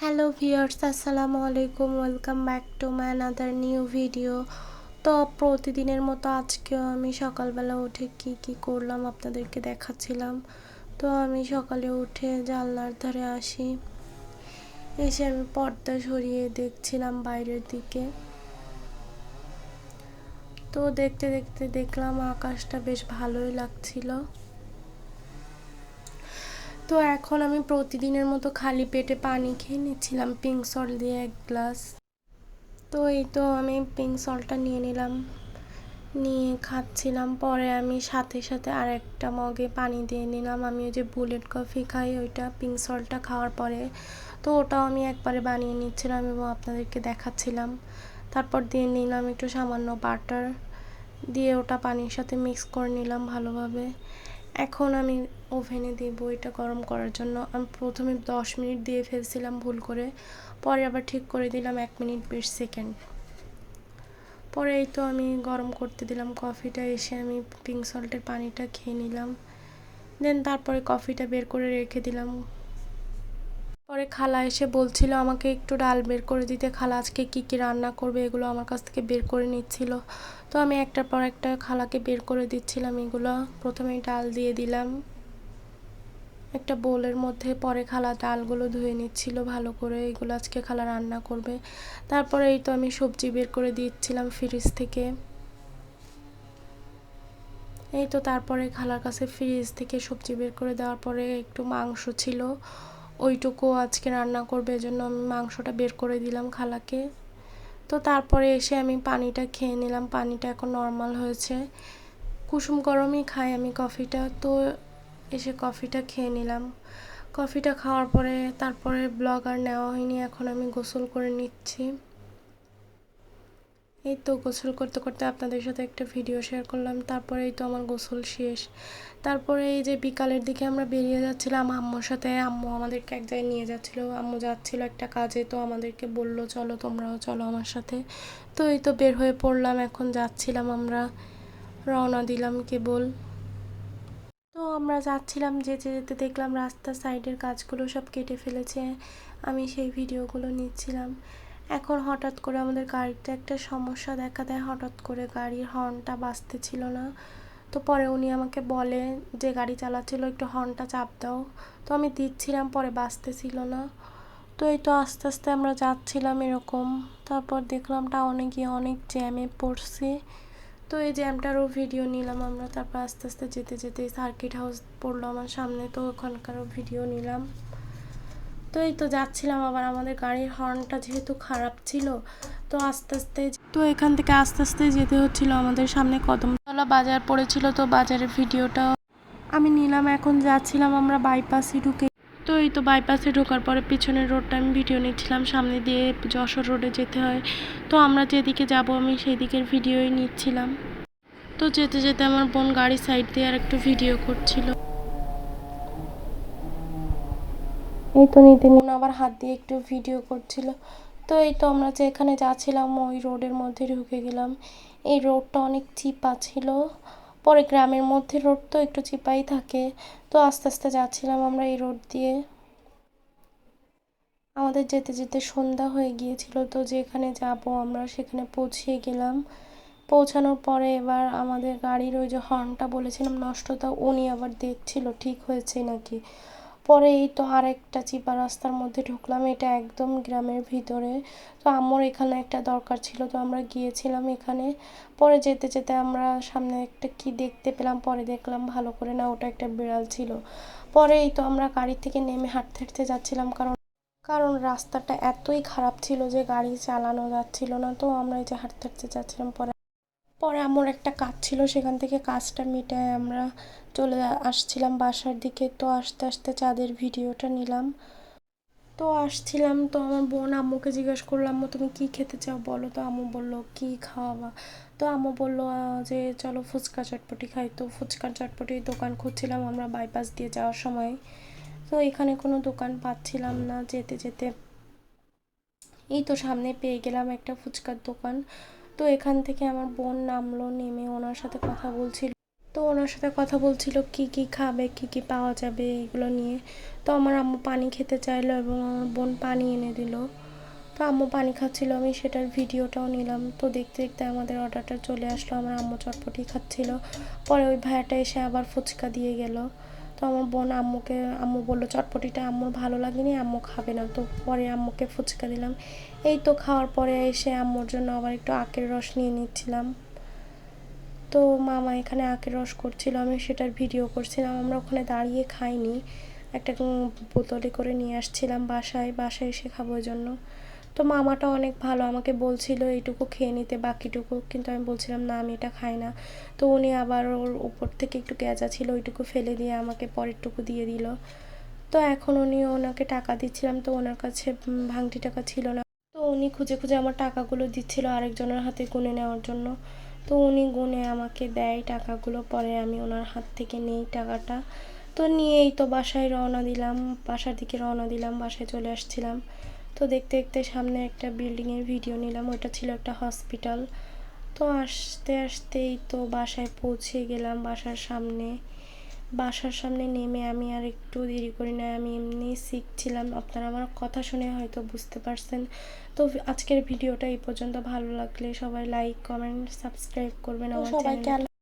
Hello viewers আসসালামু আলাইকুম welcome back to my another new video তো প্রতিদিনের মতো আজকেও আমি সকালবেলা উঠে কি কি করলাম আপনাদেরকে দেখাচ্ছিলাম। তো আমি সকালে উঠে জানলার ধারে আসি। এসে আমি পর্দা সরিয়ে দেখছিলাম বাইরের দিকে। তো দেখতে দেখতে দেখলাম আকাশটা বেশ ভালোই লাগছিল। তো এখন আমি প্রতিদিনের মতো খালি পেটে পানি খেয়ে নিচ্ছিলাম পিঙ্ক সল্ট দিয়ে এক গ্লাস তো এই তো আমি পিঙ্ক সল্টটা নিয়ে নিলাম, নিয়ে খাচ্ছিলাম। পরে আমি সাথে সাথে আর একটা মগে পানি দিয়ে নিলাম। আমি ওই যে বুলেট কফি খাই, ওইটা পিঙ্ক সল্টটা খাওয়ার পরে তো ওটাও আমি একবারে বানিয়ে নিচ্ছিলাম এবং আপনাদেরকে দেখাচ্ছিলাম। তারপর দিয়ে নিলাম একটু সামান্য বাটার দিয়ে ওটা পানির সাথে মিক্স করে নিলাম ভালোভাবে। এখন আমি ওভেনে দিব, এটা গরম করার জন্য। আমি প্রথমে দশ মিনিট দিয়ে ফেলছিলাম ভুল করে, পরে আবার ঠিক করে দিলাম এক মিনিট বিশ সেকেন্ড। পরে এই তো আমি গরম করতে দিলাম কফিটা, এসে আমি পিঙ্ক সল্টের পানিটা খেয়ে নিলাম। দেন তারপরে কফিটা বের করে রেখে দিলাম। পরে খালা এসে বলছিল, আমাকে একটু ডাল বের করে দিতে। খালা আজকে কি কি রান্না করবে এগুলো আমার কাছ থেকে বের করে নিচ্ছিল। তো আমি একটার পর একটা খালাকে বের করে দিচ্ছিলাম এগুলো। প্রথমে ডাল দিয়ে দিলাম। একটা বোলের মধ্যে পরে খালা ডালগুলো ধুয়ে নিচ্ছিল ভালো করে। এগুলো আজকে খালা রান্না করবে। তারপরে এই তো আমি সবজি বের করে দিচ্ছিলাম ফ্রিজ থেকে। এই তো তারপরে খালার কাছে ফ্রিজ থেকে সবজি বের করে দেওয়ার পরে একটু মাংস ছিল। ওইটুকু আজকে রান্না করবে, এজন্য আমি মাংসটা বের করে দিলাম খালাকে। তো তারপরে এসে আমি পানিটা খেয়ে নিলাম, পানিটা এখন নর্মাল হয়েছে। কুসুম গরমই খাই আমি কফিটা, তো এসে কফিটা খেয়ে নিলাম। কফিটা খাওয়ার পরে তারপরে ব্লগ আর নেওয়া হয়নি, এখন আমি গোসল করে নিচ্ছি। এই তো গোসল করতে করতে আপনাদের সাথে একটা ভিডিও শেয়ার করলাম, তারপরে এই তো আমার গোসল শেষ। তারপরে এই যে বিকালের দিকে আমরা বেরিয়ে যাচ্ছিলাম, আম্মুর সাথে। আম্মু আমাদেরকে এক জায়গায় নিয়ে যাচ্ছিল, আম্মু যাচ্ছিল একটা কাজে, তো আমাদেরকে বলল, চলো তোমরাও চলো আমার সাথে। তো এই তো বের হয়ে পড়লাম, এখন যাচ্ছিলাম আমরা। রওনা দিলাম কেবল। তো আমরা যাচ্ছিলাম, যেতে যেতে দেখলাম রাস্তার সাইডের কাজগুলো সব কেটে ফেলেছে। আমি সেই ভিডিওগুলো নিচ্ছিলাম। এখন হঠাৎ করে আমাদের গাড়িতে একটা সমস্যা দেখা দেয়। হঠাৎ করে গাড়ির হর্নটা বাজতেছিল না। তো পরে উনি আমাকে বলে যে গাড়ি চালাচ্ছিল, একটু হর্নটা চাপ দাও। তো আমি দিচ্ছিলাম, পরে বাজতেছিল না। তো এই তো আস্তে আস্তে আমরা যাচ্ছিলাম এরকম। তারপর দেখলাম টাউনে গিয়ে অনেক জ্যামে পড়ছি। তো এই জ্যামটারও ভিডিও নিলাম আমরা। তারপর আস্তে আস্তে যেতে যেতে সার্কিট হাউস পড়ল আমার সামনে। তো ওখানকারও ভিডিও নিলাম। তো এই তো যাচ্ছিলাম, আবার আমাদের গাড়ির হর্নটা যেহেতু খারাপ ছিল, তো আস্তে আস্তে তো এখান থেকে আস্তে আস্তে যেতে হচ্ছিল আমাদের সামনে কদমতলা বাজার পড়েছিল, তো বাজারের ভিডিওটা আমি নিলাম, এখন যাচ্ছিলাম আমরা বাইপাসে ঢুকে। তো এই তো বাইপাসে ঢোকার পরে পিছনের রোডটা আমি ভিডিও নিচ্ছিলাম, সামনে দিয়ে যশোর রোডে যেতে হয়। তো আমরা যেদিকে যাব আমি সেই দিকের ভিডিওই নিচ্ছিলাম। তো যেতে যেতে আমার বোন গাড়ি সাইড দিয়ে আর একটু ভিডিও করছিল। এই তো নিতে আবার হাত দিয়ে একটু ভিডিও করছিল। তো এই তো আমরা যে এখানে যাচ্ছিলাম, ওই রোডের মধ্যে ঢুকে গেলাম। এই রোডটা অনেক চিপা ছিল। পরে গ্রামের মধ্যে রোড তো একটু চিপাই থাকে। তো আস্তে আস্তে যাচ্ছিলাম আমরা এই রোড দিয়ে। আমাদের যেতে যেতে সন্ধ্যা হয়ে গিয়েছিল, তো যেখানে যাব আমরা সেখানে পৌঁছিয়ে গেলাম। পৌঁছানোর পরে এবার আমাদের গাড়ির ওই যে হর্নটা বলেছিলাম নষ্টতা উনি আবার দেখছিল, ঠিক হয়েছে নাকি? পরে এই তো আরেকটা চিপা রাস্তার মধ্যে ঢুকলাম, এটা একদম গ্রামের ভিতরে। তো আমার এখানে একটা দরকার ছিল, তো আমরা গিয়েছিলাম এখানে। পরে যেতে যেতে আমরা সামনে একটা কি দেখতে পেলাম, পরে দেখলাম ভালো করে না, ওটা একটা বিড়াল ছিল। পরে এই তো আমরা গাড়ি থেকে নেমে হাঁটতে হাঁটতে যাচ্ছিলাম, কারণ কারণ রাস্তাটা এতই খারাপ ছিল যে গাড়ি চালানো যাচ্ছিল না, তো আমরা এই যে হাঁটতে হাঁটতে যাচ্ছিলাম, পরে পরে আমার একটা কাজ ছিল, সেখান থেকে কাজটা মিটায় আমরা চলে আসছিলাম বাসার দিকে। তো আস্তে আস্তে চাঁদের ভিডিওটা নিলাম। তো আসছিলাম, তো আমার বোন আম্মুকে জিজ্ঞেস করলাম তুমি কী খেতে চাও? বলো তো, আম্মু বলল, কী খাওয়াবা? তো আম্মু বলল যে চলো ফুচকা চটপটি খাই। তো ফুচকার চটপটির দোকান খুঁজছিলাম আমরা বাইপাস দিয়ে যাওয়ার সময়। তো এখানে কোনো দোকান পাচ্ছিলাম না, যেতে যেতে। এই তো সামনে পেয়ে গেলাম একটা ফুচকার দোকান। তো এখান থেকে আমার বোন নামলো, নেমে ওনার সাথে কথা বলছিল। তো ওনার সাথে কথা বলছিল কি কি খাবে, কি কি পাওয়া যাবে এগুলো নিয়ে। তো আমার আম্মু পানি খেতে চাইলো এবং আমার বোন পানি এনে দিল। তো আম্মু পানি খাচ্ছিল, আমি সেটার ভিডিওটাও নিলাম। তো দেখতে দেখতে আমাদের অর্ডারটা চলে আসলো, আমার আম্মু চটপটি খাচ্ছিল। পরে ওই ভাইয়াটা এসে আবার ফুচকা দিয়ে গেল। আমার বোন আম্মুকে, আম্মু বলল, চটপটিটা আম্মুর ভালো লাগেনি, আম্মু খাবে না। তো পরে আম্মুকে ফুচকা দিলাম। এই তো খাওয়ার পরে এসে আম্মুর জন্য আবার একটু আখের রস নিয়ে নিচ্ছিলাম। তো মামা এখানে আখের রস করছিল, আমি সেটার ভিডিও করছিলাম। আমরা ওখানে দাঁড়িয়ে খাইনি। একটা বোতলে করে নিয়ে আসছিলাম বাসায় বাসায় এসে খাব জন্য। তো মামাটা অনেক ভালো, আমাকে বলছিল এইটুকু খেয়ে নিতে, বাকিটুকু। কিন্তু আমি বলছিলাম, না, আমি এটা খাই না। তো উনি আবার ওর উপর থেকে একটু গেজা ছিল, ওইটুকু ফেলে দিয়ে আমাকে পরেরটুকু দিয়ে দিল। তো এখন উনি ওনাকে টাকা দিচ্ছিলাম, তো ওনার কাছে ভাঙটি টাকা ছিল না। তো উনি খুঁজে খুঁজে আমার টাকাগুলো দিচ্ছিল আরেকজনের হাতে গুনে নেওয়ার জন্য। তো উনি গুনে আমাকে দেয় টাকাগুলো, পরে আমি ওনার হাত থেকে নেই টাকাটা। তো নিয়েই তো বাসায় রওনা দিলাম, বাসার দিকে রওনা দিলাম, বাসায় চলে আসছিলাম। তো দেখতে দেখতে সামনে একটা বিল্ডিংয়ের ভিডিও নিলাম। ওইটা ছিল একটা হসপিটাল তো আসতে আসতেই তো বাসায় পৌঁছে গেলাম বাসার সামনে। বাসার সামনে নেমে আমি আর একটু দেরি করি না আমি এমনি শিখছিলাম আপনারা আমার কথা শুনে হয়তো বুঝতে পারছেন। তো আজকের ভিডিওটা এই পর্যন্ত। ভালো লাগলে সবাই লাইক কমেন্ট সাবস্ক্রাইব করবেন আমার সবাইকে চ্যানেল